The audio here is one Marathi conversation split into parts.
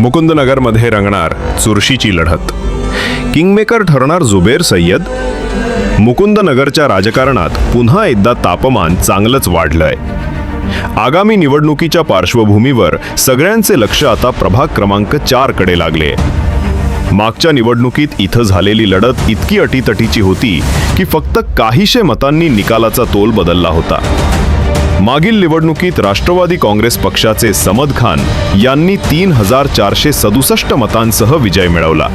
मुकुंदनगरमध्ये रंगणार चुरशीची लढत. किंगमेकर ठरणार जुबेर सय्यद. मुकुंदनगरच्या राजकारणात पुन्हा एकदा तापमान चांगलंच वाढलंय. आगामी निवडणुकीच्या पार्श्वभूमीवर सगळ्यांचे लक्ष आता प्रभाग क्रमांक चारकडे लागले. मागच्या निवडणुकीत इथं झालेली लढत इतकी अटीतटीची होती की फक्त काहीशे मतांनी निकालाचा तोल बदलला होता. मागील निवडणुकीत राष्ट्रवादी काँग्रेस पक्षाचे समद खान यांनी तीन हजार चारशे सदुसष्ट मतांसह विजय मिळवला.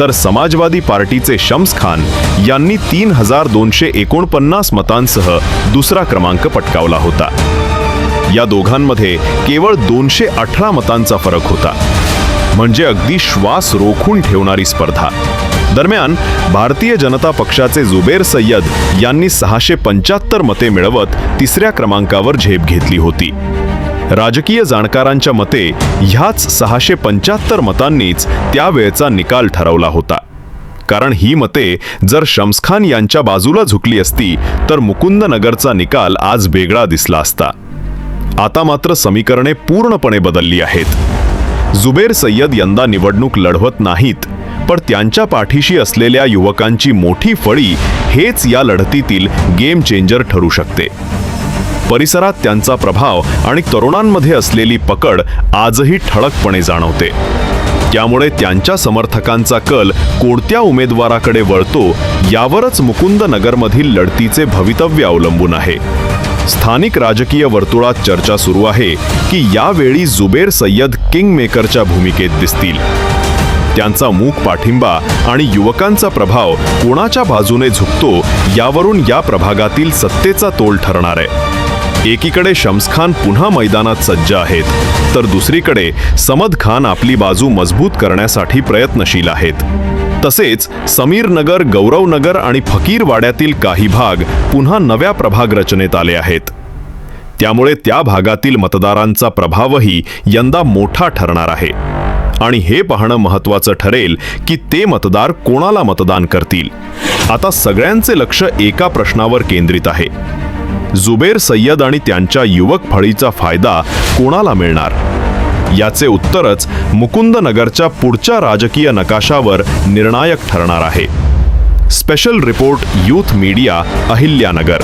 तर समाजवादी पार्टीचे शम्स खान यांनी तीन हजार दोनशे एकोणपन्नास मतांसह दुसरा क्रमांक पटकावला होता. या दोघांमध्ये केवळ दोनशे अठरा मतांचा फरक होता. म्हणजे अगदी श्वास रोखून ठेवणारी स्पर्धा. दरम्यान भारतीय जनता पक्षाचे जुबेर सय्यद यांनी सहाशे पंच्याहत्तर मते मिळवत तिसऱ्या क्रमांकावर झेप घेतली होती. राजकीय जाणकारांच्या मते ह्याच सहाशे पंच्याहत्तर मतांनीच त्यावेळचा निकाल ठरवला होता. कारण ही मते जर शम्सखान यांच्या बाजूला झुकली असती तर मुकुंदनगरचा निकाल आज वेगळा दिसला असता. आता मात्र समीकरणे पूर्णपणे बदलली आहेत. जुबेर सय्यद यंदा निवडणूक लढवत नाहीत. पण त्यांच्या पाठीशी असलेल्या युवकांची मोठी फळी हेच या लढतीतील गेम चेंजर ठरू शकते. परिसरात त्यांचा प्रभाव आणि तरुणांमध्ये असलेली पकड आजही ठळकपणे जाणवते. त्यामुळे त्यांच्या समर्थकांचा कल कोणत्या उमेदवाराकडे वळतो यावरच मुकुंद नगरमधील लढतीचे भवितव्य अवलंबून आहे. स्थानिक राजकीय वर्तुळात चर्चा सुरू आहे की यावेळी जुबेर सय्यद किंगमेकरच्या भूमिकेत दिसतील. त्यांचा मूक पाठिंबा आणि युवकांचा प्रभाव कोणाच्या बाजूने झुकतो यावरून या प्रभागातील सत्तेचा तोल ठरणार आहे. एकीकडे शम्सखान पुन्हा मैदानात सज्ज आहेत तर दुसरीकडे समद खान आपली बाजू मजबूत करण्यासाठी प्रयत्नशील आहेत. तसेच समीरनगर गौरवनगर आणि फकीरवाड्यातील काही भाग पुन्हा नव्या प्रभाग रचनेत आले आहेत. त्यामुळे त्या भागातील मतदारांचा प्रभावही यंदा मोठा ठरणार आहे. आणि हे पाहणं महत्वाचं ठरेल की ते मतदार कोणाला मतदान करतील. आता सगळ्यांचे लक्ष एका प्रश्नावर केंद्रित आहे. जुबेर सय्यद आणि त्यांच्या युवक फळीचा फायदा कोणाला मिळणार? याचे उत्तरच मुकुंदनगरच्या पुढच्या राजकीय नकाशावर निर्णायक ठरणार आहे. Special report youth media Ahilyanagar.